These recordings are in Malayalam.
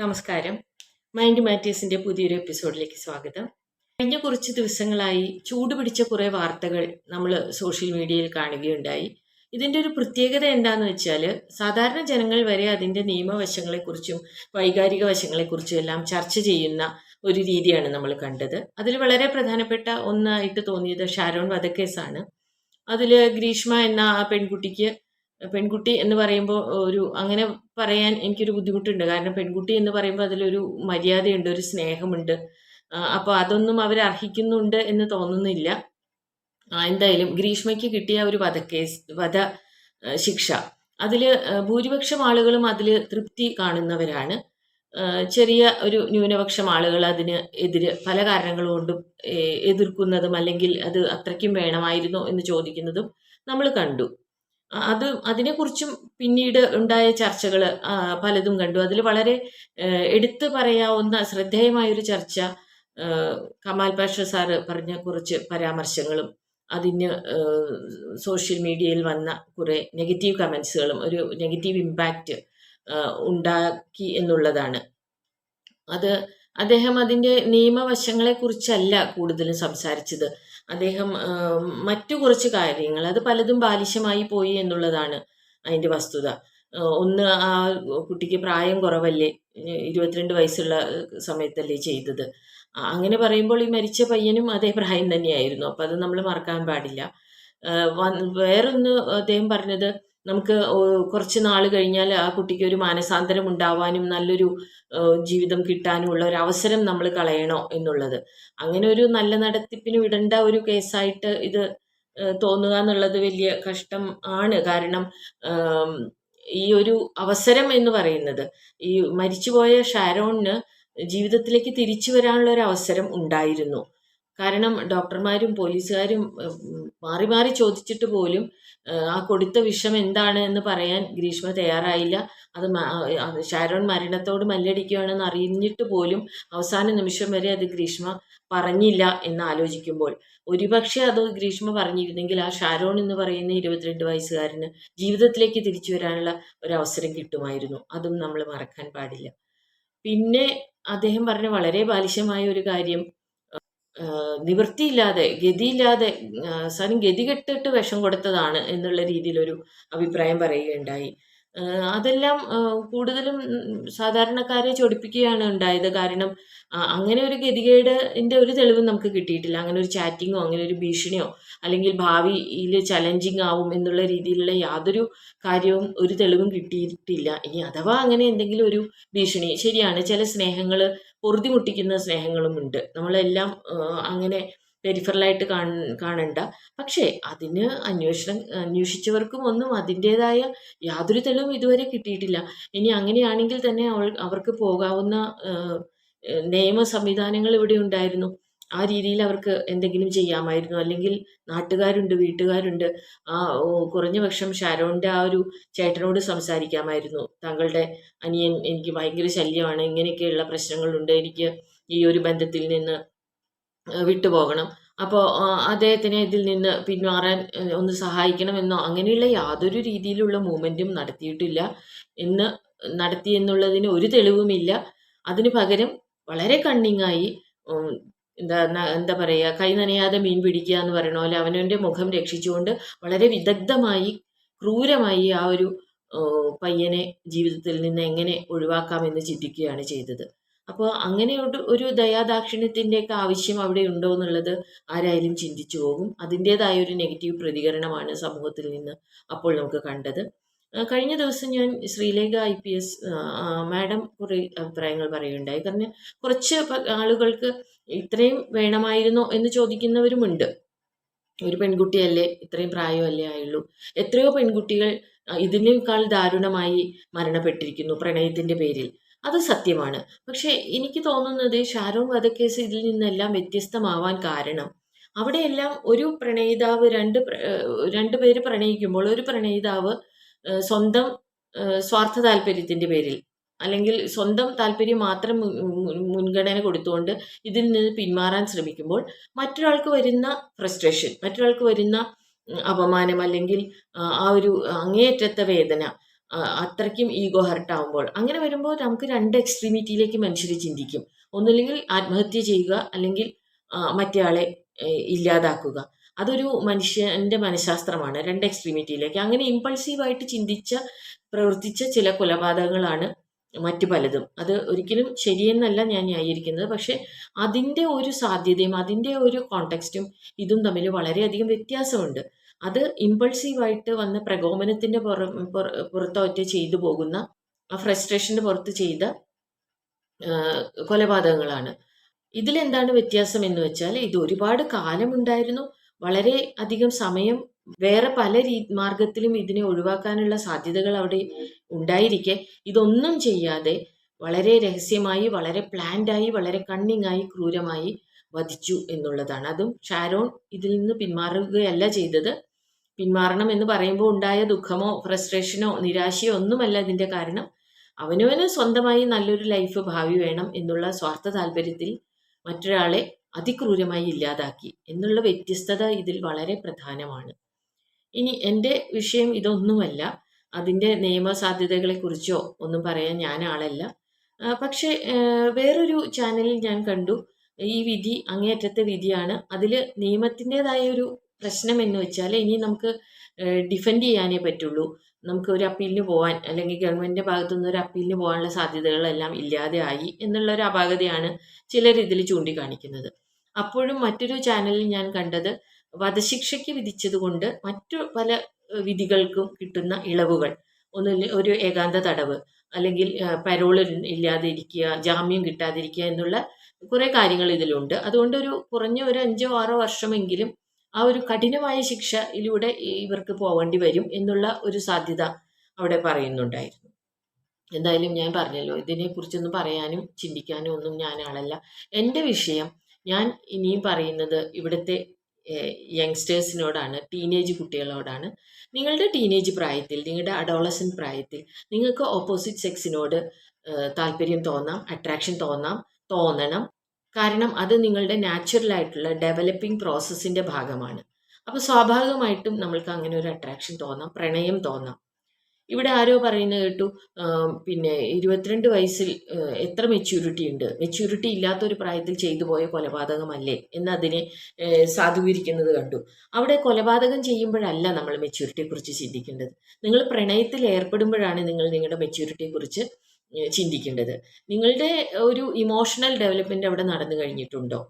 നമസ്കാരം. മൈൻഡ് മാറ്റേഴ്സിന്റെ പുതിയൊരു എപ്പിസോഡിലേക്ക് സ്വാഗതം. കഴിഞ്ഞ കുറച്ച് ദിവസങ്ങളായി ചൂട് പിടിച്ച കുറേ വാർത്തകൾ നമ്മൾ സോഷ്യൽ മീഡിയയിൽ കാണുകയുണ്ടായി. ഇതിന്റെ ഒരു പ്രത്യേകത എന്താന്ന് വെച്ചാൽ സാധാരണ ജനങ്ങൾ വരെ അതിന്റെ നിയമവശങ്ങളെക്കുറിച്ചും വൈകാരിക വശങ്ങളെക്കുറിച്ചും എല്ലാം ചർച്ച ചെയ്യുന്ന ഒരു രീതിയാണ് നമ്മൾ കണ്ടത്. അതിൽ വളരെ പ്രധാനപ്പെട്ട ഒന്നായിട്ട് തോന്നിയത് ഷാരോൺ വധക്കേസാണ്. അതിൽ ഗ്രീഷ്മ എന്ന ആ പെൺകുട്ടിക്ക് പെൺകുട്ടി എന്ന് പറയുമ്പോൾ ഒരു അങ്ങനെ പറയാൻ എനിക്കൊരു ബുദ്ധിമുട്ടുണ്ട്. കാരണം പെൺകുട്ടി എന്ന് പറയുമ്പോൾ അതിലൊരു മര്യാദയുണ്ട് ഒരു സ്നേഹമുണ്ട്. അപ്പോൾ അതൊന്നും അവർ അർഹിക്കുന്നുണ്ട് എന്ന് തോന്നുന്നില്ല. എന്തായാലും ഗ്രീഷ്മയ്ക്ക് കിട്ടിയ ഒരു വധക്കേസ് വധ ശിക്ഷ. അതിൽ ഭൂരിപക്ഷം ആളുകളും അതിൽ തൃപ്തി കാണുന്നവരാണ്. ചെറിയ ഒരു ന്യൂനപക്ഷം ആളുകൾ അതിന് എതിര് പല കാരണങ്ങൾ കൊണ്ടും എതിർക്കുന്നതും അല്ലെങ്കിൽ അത് അത്രയ്ക്കും വേണമായിരുന്നോ എന്ന് ചോദിക്കുന്നതും നമ്മൾ കണ്ടു. അത് അതിനെക്കുറിച്ചും പിന്നീട് ഉണ്ടായ ചർച്ചകൾ പലതും കണ്ടു. അതിൽ വളരെ എടുത്തു പറയാവുന്ന ശ്രദ്ധേയമായൊരു ചർച്ച കമാൽ പാഷ സാറ് പറഞ്ഞ കുറച്ച് പരാമർശങ്ങളും അതിന് സോഷ്യൽ മീഡിയയിൽ വന്ന കുറെ നെഗറ്റീവ് കമൻസുകളും ഒരു നെഗറ്റീവ് ഇമ്പാക്റ്റ് ഉണ്ടാക്കി എന്നുള്ളതാണ്. അത് അദ്ദേഹം അതിന്റെ നിയമവശങ്ങളെക്കുറിച്ചല്ല കൂടുതലും സംസാരിച്ചത്. അദ്ദേഹം മറ്റു കുറച്ച് കാര്യങ്ങൾ അത് പലതും ബാലിശമായി പോയി എന്നുള്ളതാണ് അതിന്റെ വസ്തുത. ഒന്ന് ആ കുട്ടിക്ക് പ്രായം കുറവല്ലേ? ഇരുപത്തിരണ്ട് വയസ്സുള്ള സമയത്തല്ലേ ചെയ്തത്. അങ്ങനെ പറയുമ്പോൾ ഈ മരിച്ച പയ്യനും അതേ പ്രായം തന്നെയായിരുന്നു. അപ്പം അത് നമ്മൾ മറക്കാൻ പാടില്ല. വേറൊന്ന് അദ്ദേഹം പറഞ്ഞത് നമുക്ക് കുറച്ച് നാൾ കഴിഞ്ഞാൽ ആ കുട്ടിക്ക് ഒരു മാനസാന്തരം ഉണ്ടാവാനും നല്ലൊരു ജീവിതം കിട്ടാനുമുള്ള ഒരു അവസരം നമ്മൾ കളയണോ എന്നുള്ളത്. അങ്ങനെ ഒരു നല്ല നടത്തിപ്പിന് വിടേണ്ട ഒരു കേസായിട്ട് ഇത് തോന്നുക എന്നുള്ളത് വലിയ കഷ്ടം ആണ്. കാരണം ഈ ഒരു അവസരം എന്ന് പറയുന്നത് ഈ മരിച്ചുപോയ ഷാരോണിന് ജീവിതത്തിലേക്ക് തിരിച്ചു വരാനുള്ള ഒരു അവസരം ഉണ്ടായിരുന്നു. കാരണം ഡോക്ടർമാരും പോലീസുകാരും മാറി മാറി ചോദിച്ചിട്ട് പോലും ആ, കൊടുത്ത വിഷം എന്താണ് എന്ന് പറയാൻ ഗ്രീഷ്മ തയ്യാറായില്ല. അത് ഷാരോൺ മരണത്തോട് മല്ലടിക്കുകയാണെന്ന് അറിഞ്ഞിട്ട് പോലും അവസാന നിമിഷം വരെ അത് ഗ്രീഷ്മ പറഞ്ഞില്ല എന്ന് ആലോചിക്കുമ്പോൾ. ഒരുപക്ഷെ അത് ഗ്രീഷ്മ പറഞ്ഞിരുന്നെങ്കിൽ ആ ഷാരോൺ എന്ന് പറയുന്ന ഇരുപത്തിരണ്ട് വയസ്സുകാരന് ജീവിതത്തിലേക്ക് തിരിച്ചു വരാനുള്ള ഒരു അവസരം കിട്ടുമായിരുന്നു. അതും നമ്മൾ മറക്കാൻ പാടില്ല. പിന്നെ അദ്ദേഹം പറഞ്ഞ വളരെ ബാലിശമായ ഒരു കാര്യം നിവൃത്തിയില്ലാതെ ഗതിയില്ലാതെ ഗതി കെട്ടിട്ട് വിഷം കൊടുത്തതാണ് എന്നുള്ള രീതിയിലൊരു അഭിപ്രായം പറയുകയുണ്ടായി. അതെല്ലാം കൂടുതലും സാധാരണക്കാരെ ചൊടിപ്പിക്കുകയാണ് ഉണ്ടായത്. കാരണം അങ്ങനെ ഒരു ഗതികേടിന്റെ ഒരു തെളിവും നമുക്ക് കിട്ടിയിട്ടില്ല. അങ്ങനെ ഒരു ചാറ്റിങ്ങോ അങ്ങനെ ഒരു ഭീഷണിയോ അല്ലെങ്കിൽ ഭാവിയിൽ ചലഞ്ചിങ് ആവും എന്നുള്ള രീതിയിലുള്ള യാതൊരു കാര്യവും ഒരു തെളിവും കിട്ടിയിട്ടില്ല. ഇനി അഥവാ അങ്ങനെ എന്തെങ്കിലും ഒരു ഭീഷണി ശരിയാണ് ചില സ്നേഹങ്ങൾ പൊറുതി മുട്ടിക്കുന്ന സ്നേഹങ്ങളും ഉണ്ട് നമ്മളെല്ലാം അങ്ങനെ പെരിഫറലായിട്ട് കാണ കാണണ്ട. പക്ഷേ അതിന് അന്വേഷണം അന്വേഷിച്ചവർക്കും ഒന്നും അതിന്റെതായ യാതൊരു തെളിവും ഇതുവരെ കിട്ടിയിട്ടില്ല. ഇനി അങ്ങനെയാണെങ്കിൽ തന്നെ അവൾ അവർക്ക് പോകാവുന്ന നിയമ സംവിധാനങ്ങൾ ഇവിടെ ഉണ്ടായിരുന്നു. ആ രീതിയിൽ അവർക്ക് എന്തെങ്കിലും ചെയ്യാമായിരുന്നു. അല്ലെങ്കിൽ നാട്ടുകാരുണ്ട് വീട്ടുകാരുണ്ട്. ആ കുറഞ്ഞ പക്ഷം ഷാരോണിന്റെ ആ ഒരു ചേട്ടനോട് സംസാരിക്കാമായിരുന്നു. താങ്കളുടെ അനിയൻ എനിക്ക് ഭയങ്കര ശല്യമാണ്. ഇങ്ങനെയൊക്കെയുള്ള പ്രശ്നങ്ങളുണ്ട്. എനിക്ക് ഈ ഒരു ബന്ധത്തിൽ നിന്ന് വിട്ടുപോകണം. അപ്പോൾ അദ്ദേഹത്തിനെ ഇതിൽ നിന്ന് പിന്മാറാൻ ഒന്ന് സഹായിക്കണമെന്നോ അങ്ങനെയുള്ള യാതൊരു രീതിയിലുള്ള മൂവ്മെന്റും നടത്തിയിട്ടില്ല. എന്ന് നടത്തി എന്നുള്ളതിന് ഒരു തെളിവുമില്ല. അതിന് പകരം വളരെ കണ്ണിങ്ങായി എന്താ എന്താ പറയുക കൈ നനയാതെ മീൻ പിടിക്കുക എന്ന് പറയണ പോലെ അവനവന്റെ മുഖം രക്ഷിച്ചുകൊണ്ട് വളരെ വിദഗ്ധമായി ക്രൂരമായി ആ ഒരു പയ്യനെ ജീവിതത്തിൽ നിന്ന് എങ്ങനെ ഒഴിവാക്കാമെന്ന് ചിന്തിക്കുകയാണ് ചെയ്തത്. അപ്പോൾ അങ്ങനെ ഒരു ദയാദാക്ഷിണ്യത്തിന്റെയൊക്കെ ആവശ്യം അവിടെ ഉണ്ടോ എന്നുള്ളത് ആരായാലും ചിന്തിച്ചു പോകും. അതിന്റേതായ ഒരു നെഗറ്റീവ് പ്രതികരണമാണ് സമൂഹത്തിൽ നിന്ന് അപ്പോൾ നമുക്ക് കണ്ടത്. കഴിഞ്ഞ ദിവസം ഞാൻ Sreelekha I P S madam കുറേ അഭിപ്രായങ്ങൾ പറയുകയുണ്ടായി. കാരണം കുറച്ച് ആളുകൾക്ക് ഇത്രയും വേണമായിരുന്നോ എന്ന് ചോദിക്കുന്നവരുമുണ്ട്. ഒരു പെൺകുട്ടിയല്ലേ ഇത്രയും പ്രായമല്ലേ ആയുള്ളൂ. എത്രയോ പെൺകുട്ടികൾ ഇതിനേക്കാൾ ദാരുണമായി മരണപ്പെട്ടിരിക്കുന്നു പ്രണയത്തിന്റെ പേരിൽ. അത് സത്യമാണ്. പക്ഷേ എനിക്ക് തോന്നുന്നത് ഷാരോൺ വധക്കേസ് ഇതിൽ നിന്നെല്ലാം വ്യത്യസ്തമാവാൻ കാരണം അവിടെയെല്ലാം ഒരു പ്രണയിതാവ് രണ്ട് രണ്ട് പേര് പ്രണയിക്കുമ്പോൾ ഒരു പ്രണയിതാവ് സ്വന്തം സ്വാർത്ഥ താല്പര്യത്തിന്റെ പേരിൽ അല്ലെങ്കിൽ സ്വന്തം താല്പര്യം മാത്രം മുൻ- മുൻ- മുൻഗണന കൊടുത്തുകൊണ്ട് ഇതിൽ നിന്ന് പിന്മാറാൻ ശ്രമിക്കുമ്പോൾ മറ്റൊരാൾക്ക് വരുന്ന ഫ്രസ്ട്രേഷൻ മറ്റൊരാൾക്ക് വരുന്ന അപമാനം അല്ലെങ്കിൽ ആ ഒരു അങ്ങേയറ്റത്തെ വേദന അത്രയ്ക്കും ഈഗോ ഹർട്ട് ആവുമ്പോൾ അങ്ങനെ വരുമ്പോൾ നമുക്ക് രണ്ട് എക്സ്ട്രീമിറ്റിയിലേക്ക് മനുഷ്യർ ചിന്തിക്കും. ഒന്നുമില്ലെങ്കിൽ ആത്മഹത്യ ചെയ്യുക അല്ലെങ്കിൽ മറ്റേ മറ്റേയാളെ ഇല്ലാതാക്കുക. അതൊരു മനുഷ്യന്റെ മനഃശാസ്ത്രമാണ് രണ്ട് എക്സ്ട്രീമിറ്റിയിലേക്ക് അങ്ങനെ ഇമ്പൾസീവായിട്ട് ചിന്തിച്ച പ്രവർത്തിച്ച ചില കൊലപാതകങ്ങളാണ് മറ്റു പലതും. അത് ഒരിക്കലും ശരിയെന്നല്ല ഞാൻ ന്യായീകരിക്കുന്നത്. പക്ഷെ അതിന്റെ ഒരു സാധ്യതയും അതിന്റെ ഒരു കോണ്ടെക്സ്റ്റും ഇതും തമ്മിൽ വളരെയധികം വ്യത്യാസമുണ്ട്. അത് ഇമ്പൾസീവായിട്ട് വന്ന പ്രകോപനത്തിന്റെ പുറ പുറ- പുറത്തോറ്റ് ചെയ്തു പോകുന്ന ആ ഫ്രസ്ട്രേഷന്റെ പുറത്ത് ചെയ്ത കൊലപാതകങ്ങളാണ്. ഇതിലെന്താണ് വ്യത്യാസം എന്ന് വെച്ചാൽ ഇത് ഒരുപാട് കാലമുണ്ടായിരുന്നു. വളരെ അധികം സമയം വേറെ പല രീ മാർഗത്തിലും ഇതിനെ ഒഴിവാക്കാനുള്ള സാധ്യതകൾ അവിടെ ഉണ്ടായിരിക്കെ. ഇതൊന്നും ചെയ്യാതെ വളരെ രഹസ്യമായി വളരെ പ്ലാൻഡായി വളരെ കണ്ണിങ്ങായി ക്രൂരമായി വധിച്ചു എന്നുള്ളതാണ്. അതും ഷാരോൺ ഇതിൽ നിന്ന് പിന്മാറുകയല്ല ചെയ്തത്. പിന്മാറണം എന്ന് പറയുമ്പോൾ ഉണ്ടായ ദുഃഖമോ ഫ്രസ്ട്രേഷനോ നിരാശയോ ഒന്നുമല്ല ഇതിന്റെ കാരണം. അവനവന് സ്വന്തമായി നല്ലൊരു ലൈഫ് ഭാവി വേണം എന്നുള്ള സ്വാർത്ഥ താല്പര്യത്തിൽ മറ്റൊരാളെ അതിക്രൂരമായി ഇല്ലാതാക്കി എന്നുള്ള വ്യത്യസ്തത ഇതിൽ വളരെ പ്രധാനമാണ്. ഇനി എന്റെ വിഷയം ഇതൊന്നുമല്ല. അതിന്റെ നിയമസാധ്യതകളെക്കുറിച്ചോ ഒന്നും പറയാൻ ഞാൻ ആളല്ല. പക്ഷേ വേറൊരു ചാനലിൽ ഞാൻ കണ്ടു. ഈ വിധി അങ്ങേയറ്റത്തെ വിധിയാണ്. അതിൽ നിയമത്തിന്റെതായ ഒരു പ്രശ്നം എന്ന് വെച്ചാൽ ഇനി നമുക്ക് ഡിഫെൻഡ് ചെയ്യാനേ പറ്റുള്ളൂ. നമുക്ക് ഒരു അപ്പീലിന് പോകാൻ അല്ലെങ്കിൽ ഗവൺമെന്റിന്റെ ഭാഗത്തുനിന്ന് ഒരു അപ്പീലിന് പോകാനുള്ള സാധ്യതകളെല്ലാം ഇല്ലാതെ ആയി എന്നുള്ള ഒരു അപാകതയാണ് ചിലർ ഇതിൽ ചൂണ്ടിക്കാണിക്കുന്നത്. അപ്പോഴും മറ്റൊരു ചാനലിൽ ഞാൻ കണ്ടത് വധശിക്ഷയ്ക്ക് വിധിച്ചതുകൊണ്ട് മറ്റു പല വിധികൾക്കും കിട്ടുന്ന ഇളവുകൾ. ഒന്നിൽ ഒരു ഏകാന്ത തടവ് അല്ലെങ്കിൽ പരോൾ ഇല്ലാതെ ഇരിക്കുക ജാമ്യം കിട്ടാതിരിക്കുക എന്നുള്ള കുറേ കാര്യങ്ങൾ ഇതിലുണ്ട്. അതുകൊണ്ട് ഒരു കുറഞ്ഞ ഒരു അഞ്ചോ ആറോ വർഷമെങ്കിലും ആ ഒരു കഠിനമായ ശിക്ഷയിലൂടെ ഇവർക്ക് പോവേണ്ടി വരും എന്നുള്ള ഒരു സാധ്യത അവിടെ പറയുന്നുണ്ടായിരുന്നു. എന്തായാലും ഞാൻ പറഞ്ഞല്ലോ ഇതിനെക്കുറിച്ചൊന്നും പറയാനും ചിന്തിക്കാനും ഒന്നും ഞാൻ ആളല്ല എന്റെ വിഷയം ഞാൻ ഇനിയും പറയുന്നത് ഇവിടുത്തെ യങ്സ്റ്റേഴ്സിനോടാണ് ടീനേജ് കുട്ടികളോടാണ്. നിങ്ങളുടെ ടീനേജ് പ്രായത്തിൽ നിങ്ങളുടെ അഡോളസൻ പ്രായത്തിൽ നിങ്ങൾക്ക് ഓപ്പോസിറ്റ് സെക്സിനോട് താല്പര്യം തോന്നാം അട്രാക്ഷൻ തോന്നാം തോന്നണം. കാരണം അത് നിങ്ങളുടെ നാച്ചുറൽ ആയിട്ടുള്ള ഡെവലപ്പിംഗ് പ്രോസസ്സിന്റെ ഭാഗമാണ്. അപ്പോൾ സ്വാഭാവികമായിട്ടും നമ്മൾക്ക് അങ്ങനെ ഒരു അട്രാക്ഷൻ തോന്നാം പ്രണയം തോന്നാം. ഇവിടെ ആരോ പറയുന്നത് കേട്ടു പിന്നെ ഇരുപത്തിരണ്ട് വയസ്സിൽ എത്ര മെച്യൂരിറ്റി ഉണ്ട്? മെച്യൂരിറ്റി ഇല്ലാത്ത ഒരു പ്രായത്തിൽ ചെയ്തു പോയ കൊലപാതകമല്ലേ? എന്നതിനെ സാധൂകരിക്കുന്നത് കണ്ടു. അവിടെ കൊലപാതകം ചെയ്യുമ്പോഴല്ല നമ്മൾ മെച്യൂരിറ്റിയെക്കുറിച്ച് ചിന്തിക്കേണ്ടത്. നിങ്ങൾ പ്രണയത്തിൽ ഏർപ്പെടുമ്പോഴാണ് നിങ്ങൾ നിങ്ങളുടെ മെച്യൂരിറ്റിയെക്കുറിച്ച് ചിന്തിക്കേണ്ടത്. നിങ്ങളുടെ ഒരു ഇമോഷണൽ ഡെവലപ്മെന്റ് അവിടെ നടന്നു കഴിഞ്ഞിട്ടുണ്ടോ?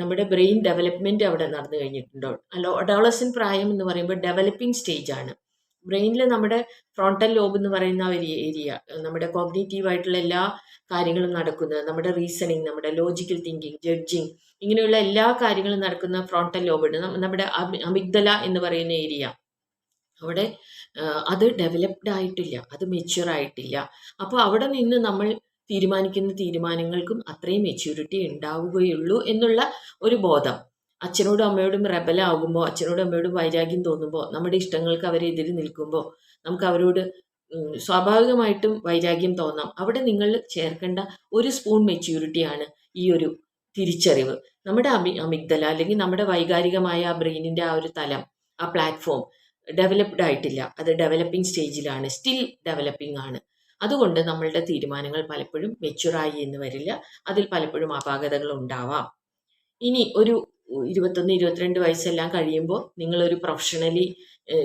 നമ്മുടെ ബ്രെയിൻ ഡെവലപ്മെന്റ് അവിടെ നടന്നു കഴിഞ്ഞിട്ടുണ്ടോ? അല്ലോ അഡോളസൻ പ്രായം എന്ന് പറയുമ്പോൾ ഡെവലപ്പിംഗ് സ്റ്റേജ് ആണ്. ബ്രെയിനിൽ നമ്മുടെ ഫ്രോണ്ടൽ ലോബ് എന്ന് പറയുന്ന ഒരു ഏരിയ നമ്മുടെ കോഗ്നേറ്റീവ് ആയിട്ടുള്ള എല്ലാ കാര്യങ്ങളും നടക്കുന്നത് നമ്മുടെ റീസണിങ് നമ്മുടെ ലോജിക്കൽ തിങ്കിങ് ജഡ്ജിങ് ഇങ്ങനെയുള്ള എല്ലാ കാര്യങ്ങളും നടക്കുന്ന ഫ്രോണ്ടൽ ലോബ് ഉണ്ട് നമ്മുടെ അമി- അമിഗ്ദല എന്ന് പറയുന്ന ഏരിയ അവിടെ അത് ഡെവലപ്ഡ് ആയിട്ടില്ല അത് മെച്യൂർ ആയിട്ടില്ല. അപ്പോൾ അവിടെ നിന്ന് നമ്മൾ തീരുമാനിക്കുന്ന തീരുമാനങ്ങൾക്കും അത്രയും മെച്യൂരിറ്റി ഉണ്ടാവുകയുള്ളൂ എന്നുള്ള ഒരു ബോധം. അച്ഛനോടും അമ്മയോടും റെബലാകുമ്പോൾ അച്ഛനോടും അമ്മയോടും വൈരാഗ്യം തോന്നുമ്പോൾ നമ്മുടെ ഇഷ്ടങ്ങൾക്ക് അവരെ എതിര് നിൽക്കുമ്പോൾ നമുക്ക് അവരോട് സ്വാഭാവികമായിട്ടും വൈരാഗ്യം തോന്നാം. അവിടെ നിങ്ങൾ ചേർക്കേണ്ട ഒരു സ്പൂൺ മെച്യൂരിറ്റിയാണ് ഈ ഒരു തിരിച്ചറിവ്. നമ്മുടെ അമി അമിഗ്ദല അല്ലെങ്കിൽ നമ്മുടെ വൈകാരികമായ ആ ബ്രെയിനിന്റെ ആ ഒരു തലം ആ പ്ലാറ്റ്ഫോം ഡെവലപ്ഡ് ആയിട്ടില്ല. അത് ഡെവലപ്പിംഗ് സ്റ്റേജിലാണ് സ്റ്റിൽ ഡെവലപ്പിംഗ് ആണ്. അതുകൊണ്ട് നമ്മളുടെ തീരുമാനങ്ങൾ പലപ്പോഴും മെച്ചുറായി എന്ന് വരില്ല. അതിൽ പലപ്പോഴും അപാകതകൾ ഉണ്ടാവാം. ഇനി ഒരു ഇരുപത്തൊന്ന് ഇരുപത്തിരണ്ട് വയസ്സെല്ലാം കഴിയുമ്പോൾ നിങ്ങളൊരു പ്രൊഫഷണലി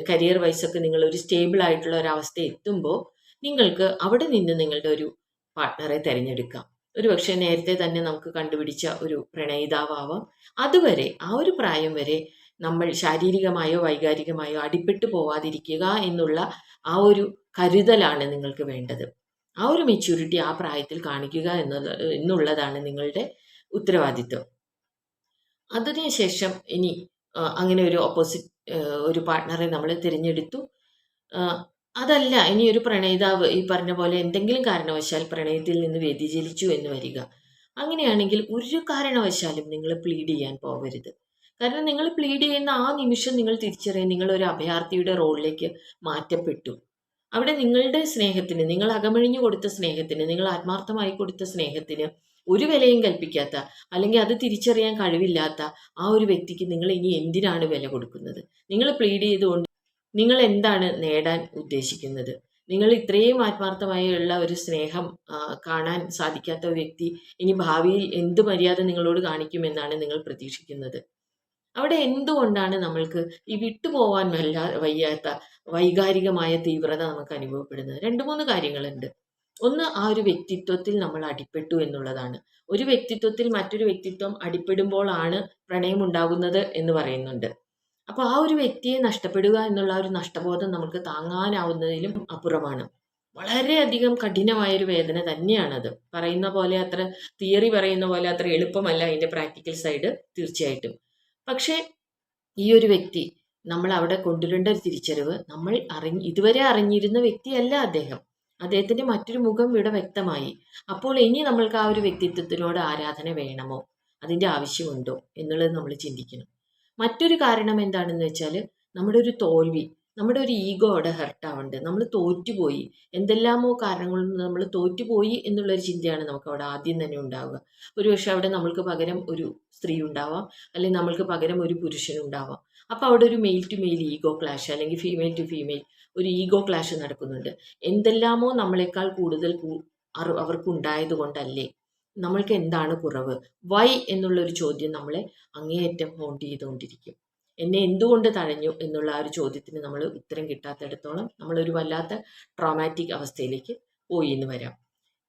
കരിയർ വൈസൊക്കെ നിങ്ങളൊരു സ്റ്റേബിൾ ആയിട്ടുള്ള ഒരു അവസ്ഥ എത്തുമ്പോൾ നിങ്ങൾക്ക് അവിടെ നിന്ന് നിങ്ങളുടെ ഒരു പാർട്ട്ണറെ തിരഞ്ഞെടുക്കാം. ഒരു പക്ഷേ നേരത്തെ തന്നെ നമുക്ക് കണ്ടുപിടിച്ച ഒരു പ്രണയിതാവാം അതുവരെ ആ ഒരു പ്രായം വരെ നമ്മൾ ശാരീരികമായോ വൈകാരികമായോ അടിപ്പെട്ടു പോവാതിരിക്കുക എന്നുള്ള ആ ഒരു കരുതലാണ് നിങ്ങൾക്ക് വേണ്ടത്. ആ ഒരു മെച്യൂരിറ്റി ആ പ്രായത്തിൽ കാണിക്കുക എന്നുള്ള എന്നുള്ളതാണ് നിങ്ങളുടെ ഉത്തരവാദിത്വം. അതിനുശേഷം ഇനി അങ്ങനെ ഒരു ഓപ്പോസിറ്റ് ഒരു പാർട്ട്ണറെ നമ്മൾ തിരഞ്ഞെടുത്തു. അതല്ല ഇനി ഒരു പ്രണയിതാവ് ഈ പറഞ്ഞ പോലെ എന്തെങ്കിലും കാരണവശാൽ പ്രണയത്തിൽ നിന്ന് വ്യതിചലിച്ചു എന്ന് വരിക. അങ്ങനെയാണെങ്കിൽ ഒരു കാരണവശാലും നിങ്ങൾ പ്ലീഡ് ചെയ്യാൻ പോകരുത് കാരണം നിങ്ങൾ പ്ലീഡ് ചെയ്യുന്ന ആ നിമിഷം നിങ്ങൾ തിരിച്ചറിയാൻ നിങ്ങൾ ഒരു അഭയാർത്ഥിയുടെ റോളിലേക്ക് മാറ്റപ്പെട്ടു. അവിടെ നിങ്ങളുടെ സ്നേഹത്തിന് നിങ്ങൾ അകമഴിഞ്ഞു കൊടുത്ത സ്നേഹത്തിന് നിങ്ങൾ ആത്മാർത്ഥമായി കൊടുത്ത സ്നേഹത്തിന് ഒരു വിലയും കൽപ്പിക്കാത്ത അല്ലെങ്കിൽ അത് തിരിച്ചറിയാൻ കഴിവില്ലാത്ത ആ ഒരു വ്യക്തിക്ക് നിങ്ങൾ ഇനി എന്തിനാണ് വില കൊടുക്കുന്നത്? നിങ്ങൾ പ്ലീഡ് ചെയ്തുകൊണ്ട് നിങ്ങൾ എന്താണ് നേടാൻ ഉദ്ദേശിക്കുന്നത്? നിങ്ങൾ ഇത്രയും ആത്മാർത്ഥമായുള്ള ഒരു സ്നേഹം കാണാൻ സാധിക്കാത്ത വ്യക്തി ഇനി ഭാവിയിൽ എന്ത് മര്യാദ നിങ്ങളോട് കാണിക്കുമെന്നാണ് നിങ്ങൾ പ്രതീക്ഷിക്കുന്നത്? അവിടെ എന്തുകൊണ്ടാണ് നമ്മൾക്ക് ഈ വിട്ടുപോവാൻ വല്ല വയ്യാത്ത വൈകാരികമായ തീവ്രത നമുക്ക് അനുഭവപ്പെടുന്നത്? രണ്ട് മൂന്ന് കാര്യങ്ങളുണ്ട്. ഒന്ന് ആ ഒരു വ്യക്തിത്വത്തിൽ നമ്മൾ അടിപ്പെട്ടു എന്നുള്ളതാണ്. ഒരു വ്യക്തിത്വത്തിൽ മറ്റൊരു വ്യക്തിത്വം അടിപ്പെടുമ്പോഴാണ് പ്രണയം ഉണ്ടാകുന്നത് എന്ന് പറയുന്നുണ്ട്. അപ്പോൾ ആ ഒരു വ്യക്തിയെ നഷ്ടപ്പെടുക എന്നുള്ള ഒരു നഷ്ടബോധം നമുക്ക് താങ്ങാനാവുന്നതിലും അപ്പുറമാണ്. വളരെയധികം കഠിനമായൊരു വേദന തന്നെയാണത്. പറയുന്ന പോലെ അത്ര തിയറി പറയുന്ന പോലെ അത്ര എളുപ്പമല്ല അതിന്റെ പ്രാക്ടിക്കൽ സൈഡ് തീർച്ചയായിട്ടും. പക്ഷേ ഈ ഒരു വ്യക്തി നമ്മൾ അവിടെ കൊണ്ടുവരേണ്ട ഒരു തിരിച്ചറിവ് നമ്മൾ അറിഞ്ഞ് ഇതുവരെ അറിഞ്ഞിരുന്ന വ്യക്തിയല്ല അദ്ദേഹം. അദ്ദേഹത്തിന്റെ മറ്റൊരു മുഖം ഇവിടെ വ്യക്തമായി. അപ്പോൾ ഇനി നമ്മൾക്ക് ആ ഒരു വ്യക്തിത്വത്തിനോട് ആരാധന വേണമോ? അതിന്റെ ആവശ്യമുണ്ടോ? എന്നുള്ളത് നമ്മൾ ചിന്തിക്കണം. മറ്റൊരു കാരണം എന്താണെന്ന് വെച്ചാൽ നമ്മുടെ ഒരു തോൽവി നമ്മുടെ ഒരു ഈഗോ അവിടെ ഹെർട്ടാവുന്നുണ്ട് നമ്മൾ തോറ്റുപോയി. എന്തെല്ലാമോ കാരണങ്ങൾ കൊണ്ട് നമ്മൾ തോറ്റുപോയി എന്നുള്ളൊരു ചിന്തയാണ് നമുക്ക് അവിടെ ആദ്യം തന്നെ ഉണ്ടാവുക. ഒരുപക്ഷെ അവിടെ നമ്മൾക്ക് പകരം ഒരു സ്ത്രീ ഉണ്ടാവാം അല്ലെങ്കിൽ നമ്മൾക്ക് പകരം ഒരു പുരുഷൻ ഉണ്ടാവാം അപ്പോൾ അവിടെ ഒരു male to male ego clash അല്ലെങ്കിൽ ഫീമെയിൽ ടു ഫീമെയിൽ ഒരു ഈഗോ ക്ലാഷ് നടക്കുന്നുണ്ട്. എന്തെല്ലാമോ നമ്മളെക്കാൾ കൂടുതൽ അവർക്കുണ്ടായത് കൊണ്ടല്ലേ നമ്മൾക്ക് എന്താണ് കുറവ്? വൈ എന്നുള്ള ഒരു ചോദ്യം നമ്മളെ അങ്ങേയറ്റം ഹോണ്ട് ചെയ്തുകൊണ്ടിരിക്കും. എന്നെ എന്തുകൊണ്ട് തഴഞ്ഞു എന്നുള്ള ആ ഒരു ചോദ്യത്തിന് നമ്മൾ ഉത്തരം കിട്ടാത്തിടത്തോളം നമ്മളൊരു വല്ലാത്ത ട്രോമാറ്റിക് അവസ്ഥയിലേക്ക് പോയി എന്ന് വരാം.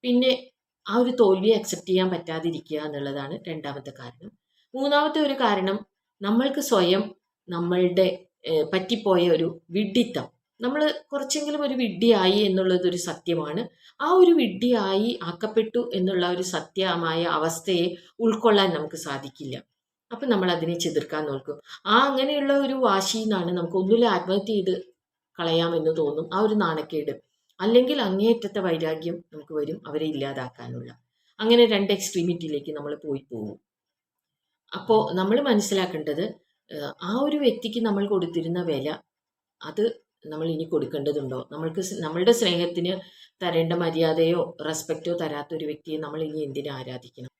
പിന്നെ ആ ഒരു തോൽവിയെ അക്സെപ്റ്റ് ചെയ്യാൻ പറ്റാതിരിക്കുക എന്നുള്ളതാണ് രണ്ടാമത്തെ കാരണം. മൂന്നാമത്തെ ഒരു കാരണം നമ്മൾക്ക് സ്വയം നമ്മളുടെ പറ്റിപ്പോയ ഒരു വിഡ്ഢിത്തം. നമ്മൾ കുറച്ചെങ്കിലും ഒരു വിഡ്ഢിയായി എന്നുള്ളത് ഒരു സത്യമാണ്. ആ ഒരു വിഡ്ഢിയായി ആക്കപ്പെട്ടു എന്നുള്ള ഒരു സത്യമായ അവസ്ഥയെ ഉൾക്കൊള്ളാൻ നമുക്ക് സാധിക്കില്ല. അപ്പം നമ്മൾ അതിനെ ചെതിർക്കാൻ നോക്കും. ആ അങ്ങനെയുള്ള ഒരു വാശിയിൽ നിന്നാണ് നമുക്ക് ഒന്നുമില്ല ആത്മഹത്യ ചെയ്ത് കളയാമെന്ന് തോന്നും ആ ഒരു നാണക്കേട്. അല്ലെങ്കിൽ അങ്ങേയറ്റത്തെ വൈരാഗ്യം നമുക്ക് വരും അവരെ ഇല്ലാതാക്കാനുള്ള. അങ്ങനെ രണ്ട് എക്സ്ട്രീമിറ്റിയിലേക്ക് നമ്മൾ പോയി പോകും. അപ്പോൾ നമ്മൾ മനസ്സിലാക്കേണ്ടത് ആ ഒരു വ്യക്തിക്ക് നമ്മൾ കൊടുത്തിരുന്ന വില അത് നമ്മൾ ഇനി കൊടുക്കേണ്ടതുണ്ടോ? നമ്മൾക്ക് നമ്മളുടെ സ്നേഹത്തിന് തരേണ്ട മര്യാദയോ റെസ്പെക്റ്റോ തരാത്ത ഒരു വ്യക്തിയെ നമ്മൾ ഇനി എന്തിനു ആരാധിക്കണം?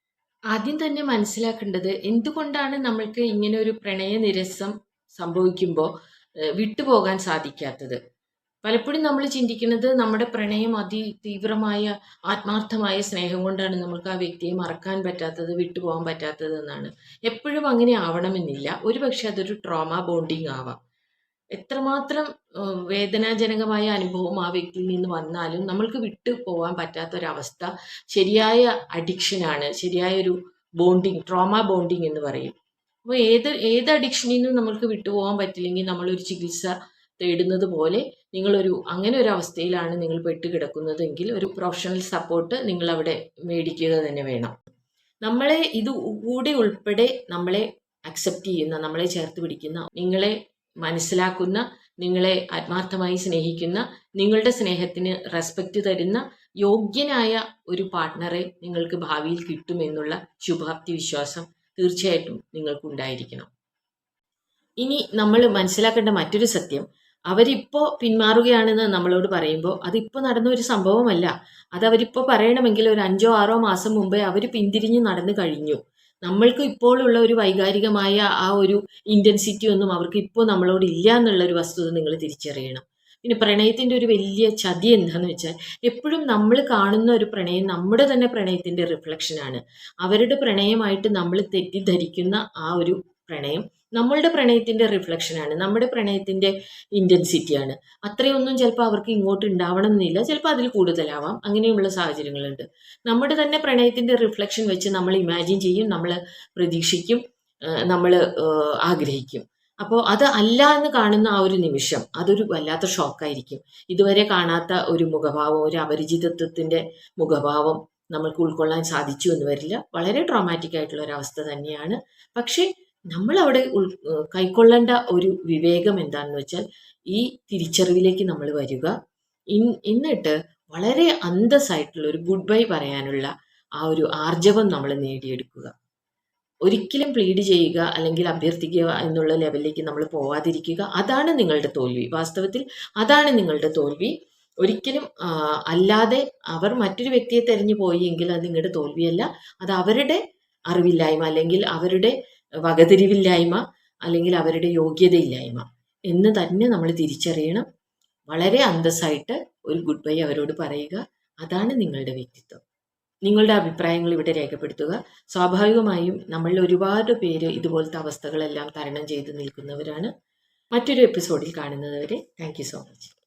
ആദ്യം തന്നെ മനസ്സിലാക്കേണ്ടത് എന്തുകൊണ്ടാണ് നമ്മൾക്ക് ഇങ്ങനെ ഒരു പ്രണയ നിരസം സംഭവിക്കുമ്പോൾ വിട്ടുപോകാൻ സാധിക്കാത്തത്? പലപ്പോഴും നമ്മൾ ചിന്തിക്കുന്നത് നമ്മുടെ പ്രണയം അതി തീവ്രമായ ആത്മാർത്ഥമായ സ്നേഹം കൊണ്ടാണ് നമുക്ക് ആ വ്യക്തിയെ മറക്കാൻ പറ്റാത്തത് വിട്ടുപോകാൻ പറ്റാത്തത് എന്നാണ്. എപ്പോഴും അങ്ങനെ ആവണമെന്നില്ല. ഒരുപക്ഷെ അതൊരു ട്രോമ ബോണ്ടിങ് ആവാം. എത്രമാത്രം വേദനാജനകമായ അനുഭവം ആ വ്യക്തിയിൽ നിന്ന് വന്നാലും നമ്മൾക്ക് വിട്ടു പോകാൻ പറ്റാത്തൊരവസ്ഥ ശരിയായ അഡിക്ഷനാണ് ശരിയായ ഒരു ബോണ്ടിങ് ട്രോമ ബോണ്ടിങ് എന്ന് പറയും. അപ്പോൾ ഏത് ഏത് അഡിക്ഷനിൽ നിന്നും നമ്മൾക്ക് വിട്ടുപോകാൻ പറ്റില്ലെങ്കിൽ നമ്മളൊരു ചികിത്സ തേടുന്നത് പോലെ നിങ്ങളൊരു അങ്ങനെ ഒരു അവസ്ഥയിലാണ് നിങ്ങൾ പെട്ട് കിടക്കുന്നതെങ്കിൽ ഒരു പ്രൊഫഷണൽ സപ്പോർട്ട് നിങ്ങൾ അവിടെ മേടിക്കുക തന്നെ വേണം. നമ്മളെ ഇത് കൂടെ ഉൾപ്പെടെ നമ്മളെ അക്സെപ്റ്റ് ചെയ്യുന്ന നമ്മളെ ചേർത്ത് പിടിക്കുന്ന നിങ്ങളെ മനസ്സിലാക്കുന്ന നിങ്ങളെ ആത്മാർത്ഥമായി സ്നേഹിക്കുന്ന നിങ്ങളുടെ സ്നേഹത്തിന് റെസ്പെക്റ്റ് തരുന്ന യോഗ്യനായ ഒരു പാർട്ട്ണറെ നിങ്ങൾക്ക് ഭാവിയിൽ കിട്ടുമെന്നുള്ള ശുഭാപ്തി വിശ്വാസം തീർച്ചയായിട്ടും നിങ്ങൾക്ക് ഉണ്ടായിരിക്കണം. ഇനി നമ്മൾ മനസ്സിലാക്കേണ്ട മറ്റൊരു സത്യം. അവരിപ്പോ പിന്മാറുകയാണെന്ന് നമ്മളോട് പറയുമ്പോൾ അതിപ്പോൾ നടന്ന ഒരു സംഭവമല്ല. അത് അവരിപ്പോൾ പറയണമെങ്കിൽ ഒരു അഞ്ചോ ആറോ മാസം മുമ്പേ അവർ പിന്തിരിഞ്ഞ് നടന്നു കഴിഞ്ഞു. നമ്മൾക്ക് ഇപ്പോഴുള്ള ഒരു വൈകാരികമായ ആ ഒരു ഇന്റൻസിറ്റി ഒന്നും അവർക്ക് ഇപ്പോൾ നമ്മളോട് ഇല്ല എന്നുള്ള ഒരു വസ്തുത നിങ്ങൾ തിരിച്ചറിയണം. പിന്നെ പ്രണയത്തിന്റെ ഒരു വലിയ ചതി എന്താണെന്ന് വെച്ചാൽ എപ്പോഴും നമ്മൾ കാണുന്ന ഒരു പ്രണയം നമ്മുടെ തന്നെ പ്രണയത്തിന്റെ റിഫ്ലക്ഷനാണ് അവരുടെ പ്രണയമായിട്ട് നമ്മൾ തെറ്റിദ്ധരിക്കുന്ന ആ ഒരു പ്രണയം നമ്മളുടെ പ്രണയത്തിന്റെ റിഫ്ലക്ഷനാണ് നമ്മുടെ പ്രണയത്തിന്റെ ഇന്റൻസിറ്റിയാണ് അത്രയൊന്നും ചിലപ്പോൾ അവർക്ക് ഇങ്ങോട്ട് ഉണ്ടാവണം എന്നില്ല. ചിലപ്പോൾ അതിൽ കൂടുതലാവാം. അങ്ങനെയുള്ള സാഹചര്യങ്ങളുണ്ട്. നമ്മുടെ തന്നെ പ്രണയത്തിന്റെ റിഫ്ലക്ഷൻ വെച്ച് നമ്മൾ ഇമാജിൻ ചെയ്യും നമ്മൾ പ്രതീക്ഷിക്കും നമ്മൾ ആഗ്രഹിക്കും. അപ്പോൾ അത് അല്ല എന്ന് കാണുന്ന ആ ഒരു നിമിഷം അതൊരു വല്ലാത്ത ഷോക്കായിരിക്കും ഇതുവരെ കാണാത്ത ഒരു മുഖഭാവം ഒരു അപരിചിതത്വത്തിന്റെ മുഖഭാവം നമ്മൾക്ക് ഉൾക്കൊള്ളാൻ സാധിച്ചു എന്ന് വരില്ല. വളരെ ട്രോമാറ്റിക് ആയിട്ടുള്ള ഒരു അവസ്ഥ തന്നെയാണ്. പക്ഷേ നമ്മൾ അവിടെ ഉൾ കൈക്കൊള്ളേണ്ട ഒരു വിവേകം എന്താണെന്ന് വെച്ചാൽ ഈ തിരിച്ചറിവിലേക്ക് നമ്മൾ വരിക. എന്നിട്ട് വളരെ അന്തസ്സായിട്ടുള്ള ഒരു ഗുഡ് ബൈ പറയാനുള്ള ആ ഒരു ആർജവം നമ്മൾ നേടിയെടുക്കുക. ഒരിക്കലും പ്ലീഡ് ചെയ്യുക അല്ലെങ്കിൽ അഭ്യർത്ഥിക്കുക എന്നുള്ള ലെവലിലേക്ക് നമ്മൾ പോവാതിരിക്കുക അതാണ് നിങ്ങളുടെ തോൽവി. വാസ്തവത്തിൽ അതാണ് നിങ്ങളുടെ തോൽവി. ഒരിക്കലും അല്ലാതെ അവർ മറ്റൊരു വ്യക്തിയെ തെരഞ്ഞു പോയി എങ്കിൽ അത് നിങ്ങളുടെ തോൽവിയല്ല. അത് അവരുടെ അറിവില്ലായ്മ അല്ലെങ്കിൽ അവരുടെ വകതിരിവില്ലായ്മ അല്ലെങ്കിൽ അവരുടെ യോഗ്യതയില്ലായ്മ എന്ന് തന്നെ നമ്മൾ തിരിച്ചറിയണം. വളരെ അന്തസ്സായിട്ട് ഒരു ഗുഡ് ബൈ അവരോട് പറയുക. അതാണ് നിങ്ങളുടെ വ്യക്തിത്വം. നിങ്ങളുടെ അഭിപ്രായങ്ങൾ ഇവിടെ രേഖപ്പെടുത്തുക. സ്വാഭാവികമായും നമ്മളിൽ ഒരുപാട് പേര് ഇതുപോലത്തെ അവസ്ഥകളെല്ലാം തരണം ചെയ്ത് നിൽക്കുന്നവരാണ്. മറ്റൊരു എപ്പിസോഡിൽ കാണുന്നതുവരെ താങ്ക് സോ മച്ച്